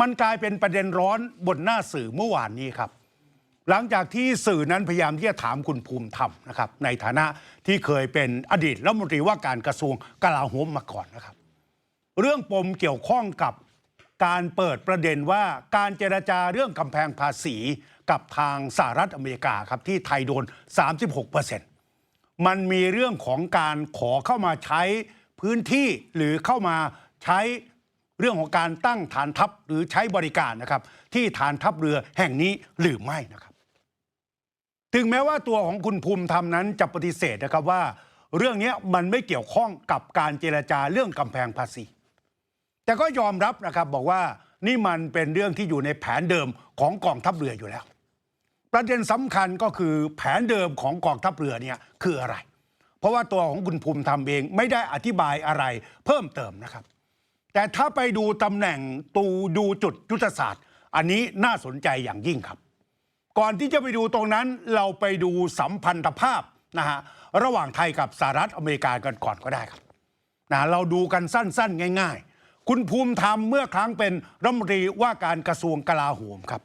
มันกลายเป็นประเด็นร้อนบนหน้าสื่อเมื่อวานนี้ครับ หลังจากที่สื่อนั้นพยายามที่จะถามคุณภูมิธรรมนะครับในฐานะที่เคยเป็นอดีตรัฐมนตรีว่าการกระทรวงกลาโหมมาก่อนนะครับ เรื่องปมเกี่ยวข้องกับการเปิดประเด็นว่าการเจรจาเรื่องกำแพงภาษีกับทางสหรัฐอเมริกาครับที่ไทยโดน 36%มันมีเรื่องของการขอเข้ามาใช้พื้นที่หรือเข้ามาใช้ เรื่องของการตั้งฐานทัพหรือใช้บริการนะครับ ที่ฐานทัพเรือแห่งนี้หรือไม่นะครับ ถึงแม้ว่าตัวของคุณภูมิธรรมนั้นจะปฏิเสธนะครับว่า เรื่องนี้มันไม่เกี่ยวข้องกับการเจรจาเรื่องกำแพงภาษี แต่ก็ยอมรับนะครับบอกว่านี่มันเป็นเรื่องที่อยู่ในแผนเดิมของกองทัพเรืออยู่แล้ว ประเด็นสำคัญก็คือแผนเดิมของกองทัพเรือเนี่ยคืออะไร เพราะว่าตัวของคุณภูมิธรรมเองไม่ได้อธิบายอะไรเพิ่มเติมนะครับ แต่ถ้าไปดูตำแหน่งตูดูจุดยุทธศาสตร์ อันนี้น่าสนใจอย่างยิ่งครับ ก่อนที่จะไปดูตรงนั้นเราไปดูสัมพันธภาพนะฮะระหว่างไทยกับสหรัฐอเมริกากันก่อนก็ได้ครับนะเราดูกันสั้นๆ ง่าย ๆ คุณภูมิธรรมเมื่อครั้งเป็นรัฐมนตรีว่าการกระทรวงกลาโหมครับ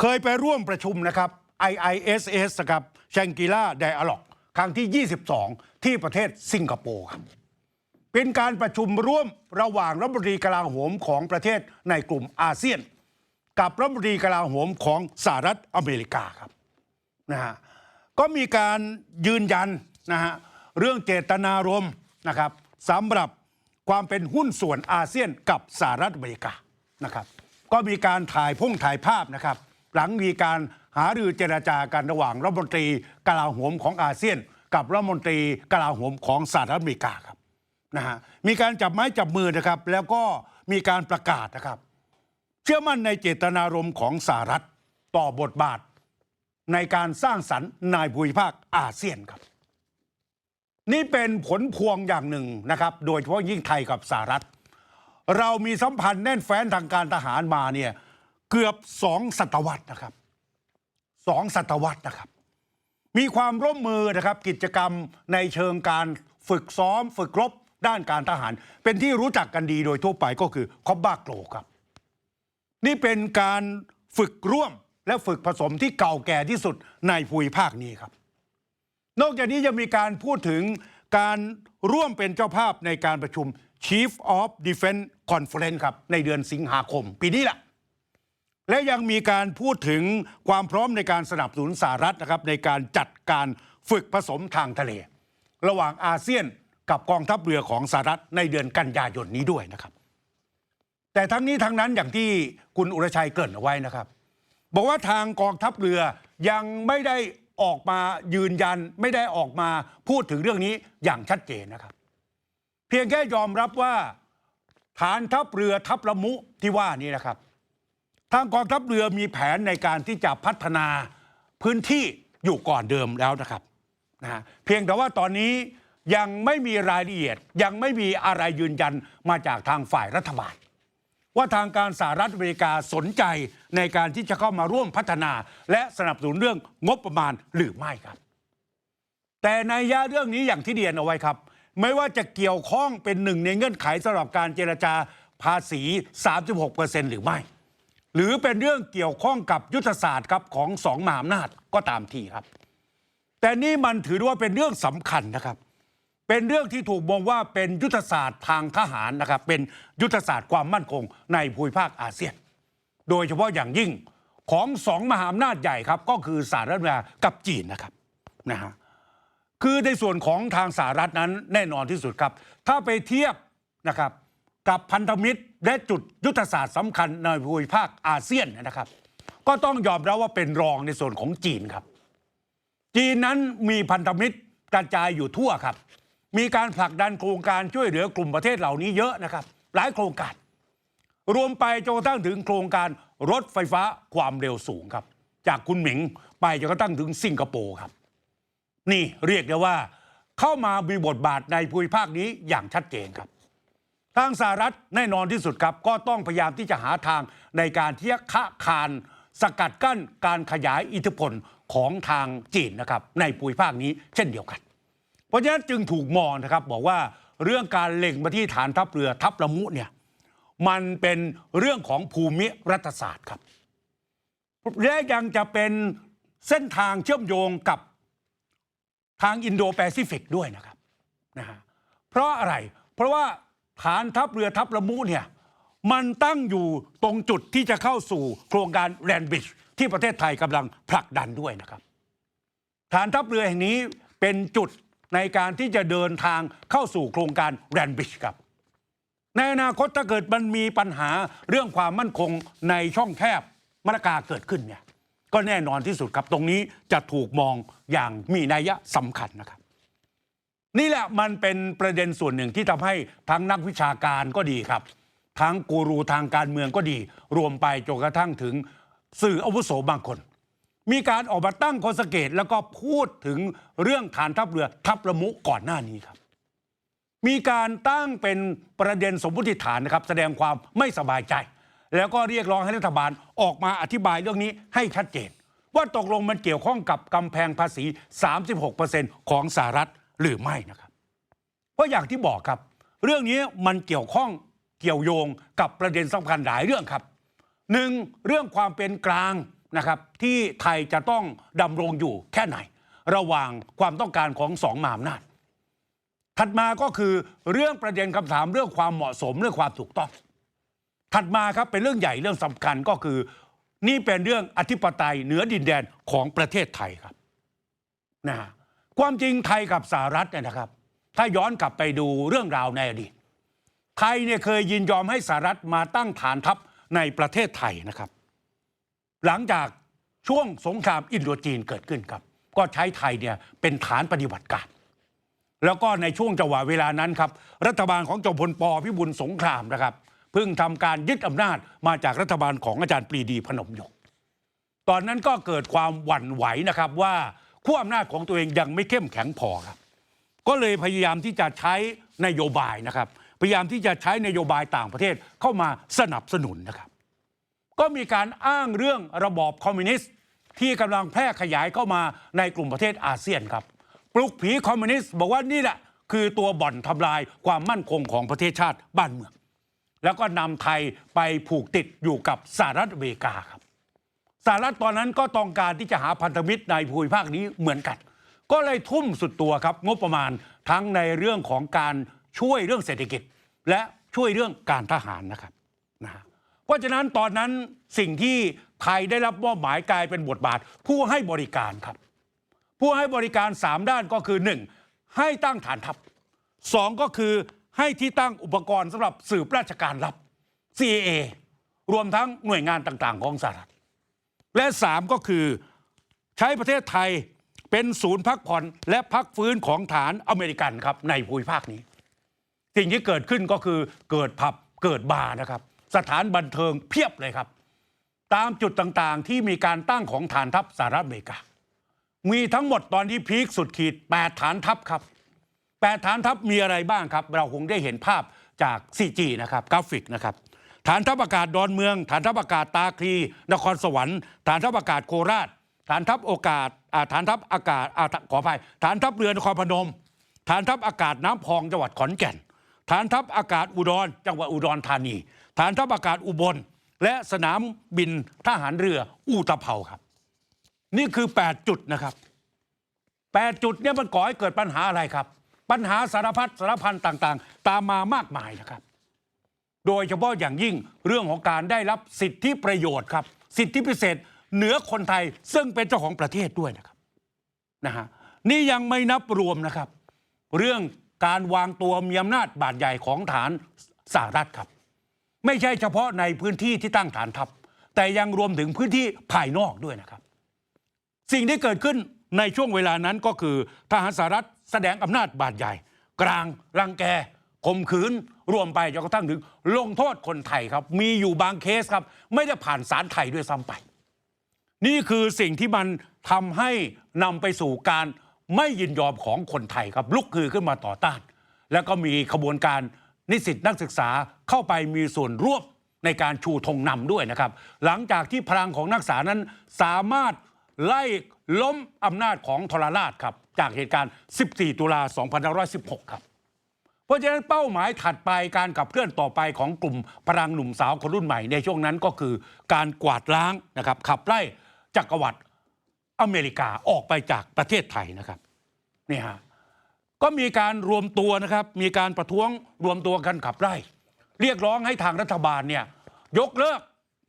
เคยไปร่วมประชุมนะครับ IISS ครับชังกิล่าไดอะล็อกครั้งที่ 22 ที่ประเทศสิงคโปร์ครับ เป็นการประชุมร่วมระหว่างรัฐมนตรีกลาโหมของประเทศในกลุ่มอาเซียน กับรัฐมนตรีกลาโหมของสหรัฐอเมริกาครับนะฮะก็มีการยืนยันนะฮะเรื่องเจตนารมณ์นะครับสำหรับความเป็นหุ้นส่วนอาเซียนกับสหรัฐอเมริกานะครับก็มีการถ่ายพุ่งถ่ายภาพนะครับ หลังมีการหารือเจรจากันระหว่างรัฐมนตรีกลาโหมของอาเซียน กับรัฐมนตรีกลาโหมของสหรัฐอเมริกาครับ นะฮะมีการจับไม้จับมือนะครับ แล้วก็มีการประกาศนะครับ เชื่อมั่นในเจตนารมณ์ของสหรัฐต่อบทบาท ในการสร้างสรรค์ในภูมิภาคอาเซียนครับ นี่เป็นผลพวงอย่างหนึ่งนะครับ โดยเฉพาะยิ่งไทยกับสหรัฐ เรามีสัมพันธ์แน่นแฟ้นทางการทหารมาเนี่ยเกือบสองศตวรรษนะครับสองศตวรรษนะครับ มีความร่วมมือนะครับกิจกรรมในเชิงการฝึกซ้อม ฝึกรบ ด้านการทหาร เป็นที่รู้จักกันดีโดยทั่วไปก็คือคอบบ้าโกลครับ นี่เป็นการฝึกร่วมและฝึกผสมที่เก่าแก่ที่สุดในภูมิภาคนี้ครับ นอกจากนี้ยังมีการพูดถึงการร่วมเป็นเจ้าภาพในการประชุม Chief of Defense Conference ครับ ในเดือนสิงหาคม ปีนี้แหละและยังมีการพูดถึงความพร้อมในการสนับสนุนสหรัฐนะครับในการจัดการฝึกผสมทางทะเล ระหว่างอาเซียน กับกองทัพเรือของสหรัฐในเดือนกันยายนนี้ด้วยนะครับ แต่ทั้งนี้ทั้งนั้นอย่างที่คุณอุรชัยเกริ่นเอาไว้นะครับ บอกว่าทางกองทัพเรือยังไม่ได้ออกมายืนยันไม่ได้ออกมาพูดถึงเรื่องนี้อย่างชัดเจนนะครับ เพียงแค่ยอมรับว่าฐานทัพเรือทัพละมุที่ว่านี้นะครับ ทางกองทัพเรือมีแผนในการที่จะพัฒนาพื้นที่อยู่ก่อนเดิมแล้วนะครับนะฮะเพียงแต่ว่าตอนนี้ ยังไม่มีรายละเอียด ยังไม่มีอะไรยืนยันมาจากทางฝ่ายรัฐบาล ว่าทางการสหรัฐอเมริกาสนใจในการที่จะเข้ามาร่วมพัฒนา และสนับสนุนเรื่องงบประมาณหรือไม่ครับ แต่ในยะเรื่องนี้อย่างที่เรียนเอาไว้ครับ ไม่ว่าจะเกี่ยวข้องเป็นหนึ่งในเงื่อนไขสำหรับการเจรจาภาษี 36%หรือไม่หรือเป็นเรื่องเกี่ยวข้องกับยุทธศาสตร์ครับของสองมหาอำนาจก็ตามทีครับ แต่นี่มันถือว่าเป็นเรื่องสำคัญนะครับ เป็นเรื่องที่ถูกมองว่าเป็นยุทธศาสตร์ทางทหารนะครับ เป็นยุทธศาสตร์ความมั่นคงในภูมิภาคอาเซียน โดยเฉพาะอย่างยิ่งของสองมหาอำนาจใหญ่ครับ ก็คือสหรัฐอเมริกากับจีนนะครับนะฮะคือในส่วนของทางสหรัฐนั้นแน่นอนที่สุดครับ ถ้าไปเทียบนะครับกับพันธมิตรและจุดยุทธศาสตร์สำคัญในภูมิภาคอาเซียนนะครับ ก็ต้องยอมรับว่าเป็นรองในส่วนของจีนครับ จีนนั้นมีพันธมิตรกระจายอยู่ทั่วครับ มีการผลักดันโครงการช่วยเหลือกลุ่มประเทศเหล่านี้เยอะนะครับ หลายโครงการ รวมไปจนกระทั่งถึงโครงการรถไฟฟ้าความเร็วสูงครับ จากคุณหมิงไปจนกระทั่งถึงสิงคโปร์ครับ นี่เรียกได้ว่า เข้ามามีบทบาทในภูมิภาคนี้อย่างชัดเจนครับ ทางสหรัฐแน่นอนที่สุดครับ ก็ต้องพยายามที่จะหาทางในการที่จะคะคานสกัดกั้นการขยายอิทธิพลของทางจีนนะครับในภูมิภาคนี้เช่นเดียวกัน ราะฉะนั้นจึงถูกมองนะครับบอกว่าเรื่องการเล็งมาที่ฐานทัพเรือทัพละมุเนี่ยมันเป็นเรื่องของภูมิรัฐศาสตร์ครับ และยังจะเป็นเส้นทางเชื่อมโยงกับทางอินโดแปซิฟิกด้วยนะครับนะฮะเพราะอะไรเพราะว่าฐานทัพเรือทัพละมุเนี่ยมันตั้งอยู่ตรงจุดที่จะเข้าสู่โครงการแรนบิชที่ประเทศไทยกำลังผลักดันด้วยนะครับ ฐานทัพเรือแห่งนี้เป็นจุด ในการที่จะเดินทางเข้าสู่โครงการแรนบิชครับ ในอนาคตถ้าเกิดมันมีปัญหาเรื่องความมั่นคงในช่องแคบมรการเกิดขึ้นเนี่ยก็แน่นอนที่สุดครับตรงนี้จะถูกมองอย่างมีนัยสำคัญนะครับ นี่แหละมันเป็นประเด็นส่วนหนึ่งที่ทำให้ทั้งนักวิชาการก็ดีครับ ทั้งกูรูทางการเมืองก็ดี รวมไปจนกระทั่งถึงสื่ออาวุโสบางคน มีการออกมาตั้งข้อสังเกตแล้วก็พูดถึงเรื่องฐานทัพเรือทัพละมุก่อนหน้านี้ครับ มีการตั้งเป็นประเด็นสมมติฐานนะครับ แสดงความไม่สบายใจ แล้วก็เรียกร้องให้รัฐบาลออกมาอธิบายเรื่องนี้ให้ชัดเจน ว่าตกลงมันเกี่ยวข้องกับกำแพงภาษี 36%ของสหรัฐหรือไม่นะครับ เพราะอย่างที่บอกครับ เรื่องนี้มันเกี่ยวข้องเกี่ยวโยงกับประเด็นสำคัญหลายเรื่องครับหนึ่งเรื่องความเป็นกลาง นะครับที่ไทยจะต้องดำรงอยู่แค่ไหน ระหว่างความต้องการของสองมหาอำนาจถัดมาก็คือเรื่องประเด็นคำถามเรื่องความเหมาะสมเรื่องความถูกต้อง ถัดมาครับเป็นเรื่องใหญ่เรื่องสำคัญก็คือ นี่เป็นเรื่องอธิปไตยเหนือดินแดนของประเทศไทยครับนะฮะความจริงไทยกับสหรัฐเนี่ยนะครับ ถ้าย้อนกลับไปดูเรื่องราวในอดีตไทยเนี่ยเคยยินยอมให้สหรัฐมาตั้งฐานทัพในประเทศไทยนะครับ หลังจากช่วงสงครามอินโดจีนเกิดขึ้นครับ ก็ใช้ไทยเนี่ยเป็นฐานปฏิบัติการ แล้วก็ในช่วงจังหวะเวลานั้นครับ รัฐบาลของจอมพลปพิบูลสงครามนะครับเพิ่งทำการยึดอำนาจมาจากรัฐบาลของอาจารย์ปรีดีพนมยงค์ตอนนั้นก็เกิดความหวั่นไหวนะครับว่าขั้วอำนาจของตัวเองยังไม่เข้มแข็งพอครับก็เลยพยายามที่จะใช้นโยบายนะครับ พยายามที่จะใช้นโยบายต่างประเทศเข้ามาสนับสนุนนะครับ ก็มีการอ้างเรื่องระบอบคอมมิวนิสต์ที่กำลังแพร่ขยายเข้ามาในกลุ่มประเทศอาเซียนครับ ปลุกผีคอมมิวนิสต์บอกว่านี่แหละ คือตัวบ่อนทำลายความมั่นคงของประเทศชาติบ้านเมือง แล้วก็นำไทยไปผูกติดอยู่กับสหรัฐอเมริกาครับสหรัฐตอนนั้นก็ต้องการที่จะหาพันธมิตรในภูมิภาคนี้เหมือนกัน ก็เลยทุ่มสุดตัวครับ งบประมาณทั้งในเรื่องของการช่วยเรื่องเศรษฐกิจ และช่วยเรื่องการทหารนะครับนะฮะ เพราะฉะนั้นตอนนั้นสิ่งที่ไทยได้รับมอบหมายกลายเป็นบทบาท ผู้ให้บริการครับ ผู้ให้บริการ 3 ด้านก็คือ 1. ให้ตั้งฐานทัพ 2 ก็คือให้ที่ตั้งอุปกรณ์สำหรับสืบราชการลับ CIA รวมทั้งหน่วยงานต่างๆ ของสหรัฐ และ 3 ก็คือใช้ประเทศไทยเป็นศูนย์พักผ่อนและพักฟื้นของฐานอเมริกันครับในภูมิภาคนี้ สิ่งที่เกิดขึ้นก็คือเกิดผับเกิดบาร์นะครับ สถานบันเทิงเพียบเลยครับ ตามจุดต่างๆ ที่มีการตั้งของฐานทัพสหรัฐอเมริกา มีทั้งหมดตอนที่พีคสุดขีด 8 ฐานทัพครับ 8 ฐานทัพมีอะไรบ้างครับ เราคงได้เห็นภาพจาก 4G นะครับกราฟิกนะครับฐานทัพอากาศดอนเมือง ฐานทัพอากาศตาคลีนครสวรรค์ฐานทัพอากาศโคราช ฐานทัพโอกาสฐานทัพอากาศอาขออภัย ฐานทัพเรือนครพนม ฐานทัพอากาศน้ำพองจังหวัดขอนแก่น ฐานทัพอากาศอุดรจังหวัดอุดรธานี ฐานทัพอากาศอุบล และสนามบินทหารเรืออูตะเภาครับ นี่คือ 8 จุดนะครับ 8 จุดเนี่ยมันก่อให้เกิดปัญหาอะไรครับ ปัญหาสารพัดสารพันต่างๆ ตามมามากมายนะครับ โดยเฉพาะอย่างยิ่งเรื่องของการได้รับสิทธิประโยชน์ครับ สิทธิพิเศษเหนือคนไทยซึ่งเป็นเจ้าของประเทศด้วยนะครับนะฮะนี่ยังไม่นับรวมนะครับ เรื่องการวางตัวมีอำนาจบาดใหญ่ของฐานสหรัฐครับ ไม่ใช่เฉพาะในพื้นที่ที่ตั้งฐานทัพ แต่ยังรวมถึงพื้นที่ภายนอกด้วยนะครับ สิ่งที่เกิดขึ้นในช่วงเวลานั้นก็คือทหารสหรัฐแสดงอำนาจบาดใหญ่ กลางรังแกข่มขืนรวมไปจนกระทั่งถึงลงโทษคนไทยครับ มีอยู่บางเคสครับ ไม่ได้ผ่านศาลไทยด้วยซ้ำไป นี่คือสิ่งที่มันทำให้นำไปสู่การไม่ยินยอมของคนไทยครับ ลุกคือขึ้นมาต่อต้าน แล้วก็มีขบวนการ นิสิตนักศึกษาเข้าไปมีส่วนร่วมในการชูธงนำด้วยนะครับ หลังจากที่พลังของนักศึกษานั้นสามารถไล่ล้มอำนาจของทรราชครับ จากเหตุการณ์ 14 ตุลา2516 ครับ เพราะฉะนั้นเป้าหมายถัดไปการขับเคลื่อนต่อไปของกลุ่มพลังหนุ่มสาวคนรุ่นใหม่ในช่วงนั้นก็คือการกวาดล้างนะครับขับไล่จักรวรรดิอเมริกาออกไปจากประเทศไทยนะครับนี่ฮะ ก็มีการรวมตัวนะครับ มีการประท้วงรวมตัวกันขับไล่เรียกร้องให้ทางรัฐบาลเนี่ยยกเลิก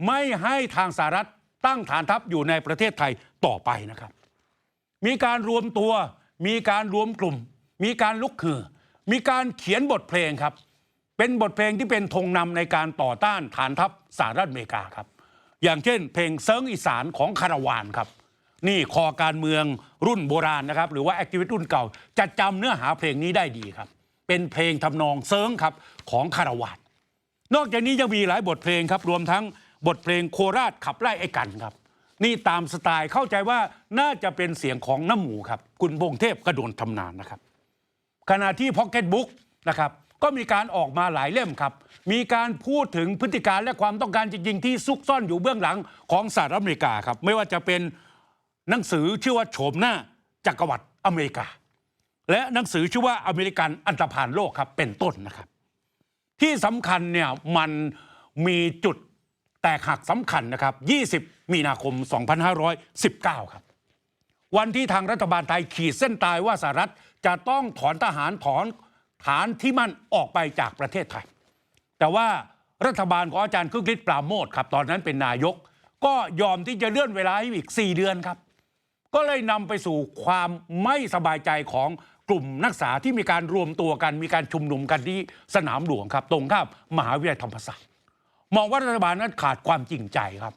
ไม่ให้ทางสหรัฐตั้งฐานทัพอยู่ในประเทศไทยต่อไปนะครับ มีการรวมตัว มีการรวมกลุ่ม มีการลุกคือ มีการเขียนบทเพลงครับ เป็นบทเพลงที่เป็นธงนำในการต่อต้านฐานทัพสหรัฐอเมริกาครับ อย่างเช่น เพลงเซิงอีสานของคาราวานครับ นี่คอการเมืองรุ่นโบราณนะครับ หรือว่าแอคทิวิตรุ่นเก่า จะจำเนื้อหาเพลงนี้ได้ดีครับ เป็นเพลงทำนองเซิงครับของคาราวานนอกจากนี้ยังมีหลายบทเพลงครับ รวมทั้งบทเพลงโคราชขับไล่ไอ้กันครับ นี่ตามสไตล์เข้าใจว่าน่าจะเป็นเสียงของน้ำหมูครับ คุณพงเทพกระโดนทำนานนะครับ ขณะที่พ็อกเก็ตบุ๊กนะครับก็มีการออกมาหลายเล่มครับ มีการพูดถึงพฤติการและความต้องการจริง ๆ ที่ซุกซ่อนอยู่เบื้องหลังของสหรัฐอเมริกาครับ ไม่ว่าจะเป็น หนังสือชื่อว่าโฉมหน้าจักรวรรดิอเมริกา และหนังสือชื่อว่าอเมริกันอันตรพานโลกครับเป็นต้นนะครับ ที่สำคัญเนี่ยมันมีจุดแตกหักสำคัญนะครับ 20 มีนาคม 2519 ครับ วันที่ทางรัฐบาลไทยขีดเส้นตายว่าสหรัฐจะต้องถอนทหารถอนฐานที่มั่นออกไปจากประเทศไทย แต่ว่ารัฐบาลของอาจารย์คึกฤทธิ์ปราโมทครับ ตอนนั้นเป็นนายก ก็ยอมที่จะเลื่อนเวลาให้อีก 4 เดือนครับ ก็เลยนำไปสู่ความไม่สบายใจของกลุ่มนักศึกษาที่มีการรวมตัวกันมีการชุมนุมกันที่สนามหลวงครับ ตรงข้ามมหาวิทยาลัยธรรมศาสตร์มองว่ารัฐบาลนั้นขาดความจริงใจครับ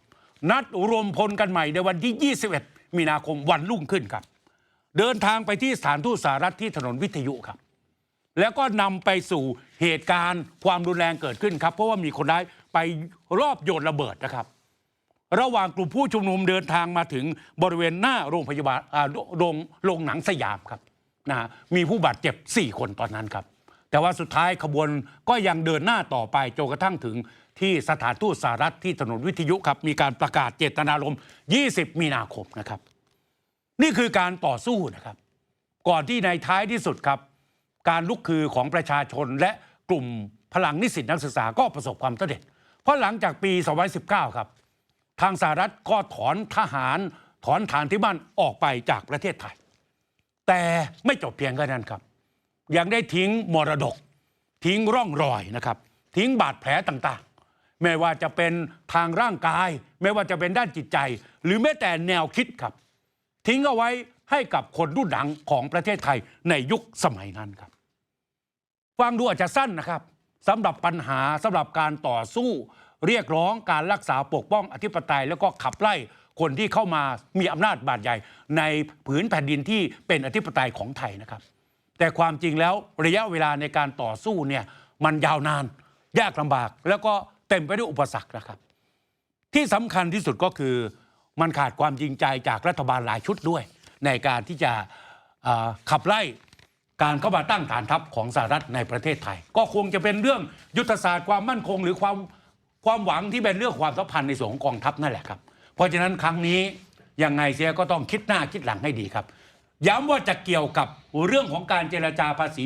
นัดรวมพลกันใหม่ในวันที่ 21 มีนาคมวันรุ่งขึ้นครับ เดินทางไปที่สถานทูตสหรัฐที่ถนนวิทยุครับ แล้วก็นำไปสู่เหตุการณ์ความรุนแรงเกิดขึ้นครับ เพราะว่ามีคนร้ายไปรอบโยนระเบิดนะครับ ระหว่างกลุ่มผู้ชุมนุมเดินทางมาถึงบริเวณหน้าโรงพยาบาลโรงโรงหนังสยามครับนะฮะมีผู้บาดเจ็บ 4 คนตอนนั้นครับ แต่ว่าสุดท้ายขบวนก็ยังเดินหน้าต่อไปจนกระทั่งถึงที่สถานทูตสหรัฐที่ถนนวิทยุครับ มีการประกาศเจตนารมณ์ 20 มีนาคมนะครับ นี่คือการต่อสู้นะครับ ก่อนที่ในท้ายที่สุดครับ การลุกคือของประชาชนและกลุ่มพลังนิสิตนักศึกษาก็ประสบความสำเร็จ เพราะหลังจากปี 2019 ครับ ทางสหรัฐก็ถอนทหารถอนฐานที่มั่นออกไปจากประเทศไทย แต่ไม่จบเพียงแค่นั้นครับ ยังได้ทิ้งมรดก ทิ้งร่องรอยนะครับ ทิ้งบาดแผลต่างๆ ไม่ว่าจะเป็นทางร่างกาย ไม่ว่าจะเป็นด้านจิตใจ หรือแม้แต่แนวคิดครับ ทิ้งเอาไว้ให้กับคนรุ่นหลังของประเทศไทยในยุคสมัยนั้นครับฟังดูอาจจะสั้นนะครับสำหรับปัญหาสำหรับการต่อสู้ เรียกร้องการรักษาปกป้องอธิปไตย แล้วก็ขับไล่คนที่เข้ามามีอำนาจบาดใหญ่ ในผืนแผ่นดินที่เป็นอธิปไตยของไทยนะครับ แต่ความจริงแล้วระยะเวลาในการต่อสู้เนี่ยมันยาวนานยากลำบาก แล้วก็เต็มไปด้วยอุปสรรคนะครับ ที่สำคัญที่สุดก็คือมันขาดความจริงใจจากรัฐบาลหลายชุดด้วย ในการที่จะขับไล่การเข้ามาตั้งฐานทัพของสหรัฐในประเทศไทย ก็คงจะเป็นเรื่องยุทธศาสตร์ความมั่นคงหรือความ ความหวังที่เป็นเรื่องความสัมพันธ์ในส่วนของกองทัพนั่นแหละครับ เพราะฉะนั้นครั้งนี้ยังไงเสียก็ต้องคิดหน้าคิดหลังให้ดีครับ ย้ำว่าจะเกี่ยวกับเรื่องของการเจรจาภาษี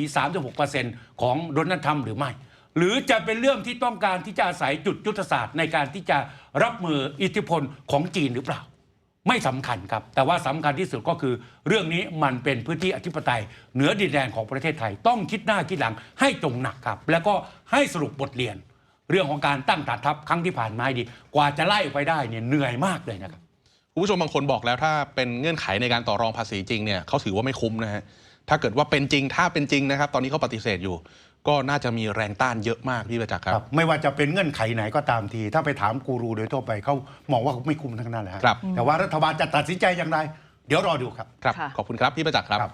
36%ของโดนัลด์ทรัมหรือไม่ หรือจะเป็นเรื่องที่ต้องการที่จะอาศัยจุดยุทธศาสตร์ในการที่จะรับมืออิทธิพลของจีนหรือเปล่า ไม่สำคัญครับ แต่ว่าสำคัญที่สุดก็คือ เรื่องนี้มันเป็นพื้นที่อธิปไตย เหนือดินแดนของประเทศไทย ต้องคิดหน้าคิดหลังให้จงหนักครับ แล้วก็ให้สรุปบทเรียน เรื่องของการตั้งฐานทัพครั้งที่ผ่านมาให้ดี กว่าจะไล่ออกไปได้เนี่ยเหนื่อยมากเลยนะครับ คุณผู้ชมบางคนบอกแล้วถ้าเป็นเงื่อนไขในการต่อรองภาษีจริงเนี่ยเขาถือว่าไม่คุ้มนะฮะถ้าเกิดว่าเป็นจริงถ้าเป็นจริงนะครับ ตอนนี้เขาปฏิเสธอยู่ ก็น่าจะมีแรงต้านเยอะมากพี่ประจักษ์ครับครับไม่ว่าจะเป็นเงื่อนไขไหนก็ตามที ถ้าไปถามกูรูโดยทั่วไปเขามองว่าไม่คุ้มทั้งนั้นแหละฮะครับ แต่ว่ารัฐบาลจะตัดสินใจอย่างไร เดี๋ยวรอดูครับ ครับ ค่ะ ขอบคุณครับพี่ประจักษ์ครับ ครับ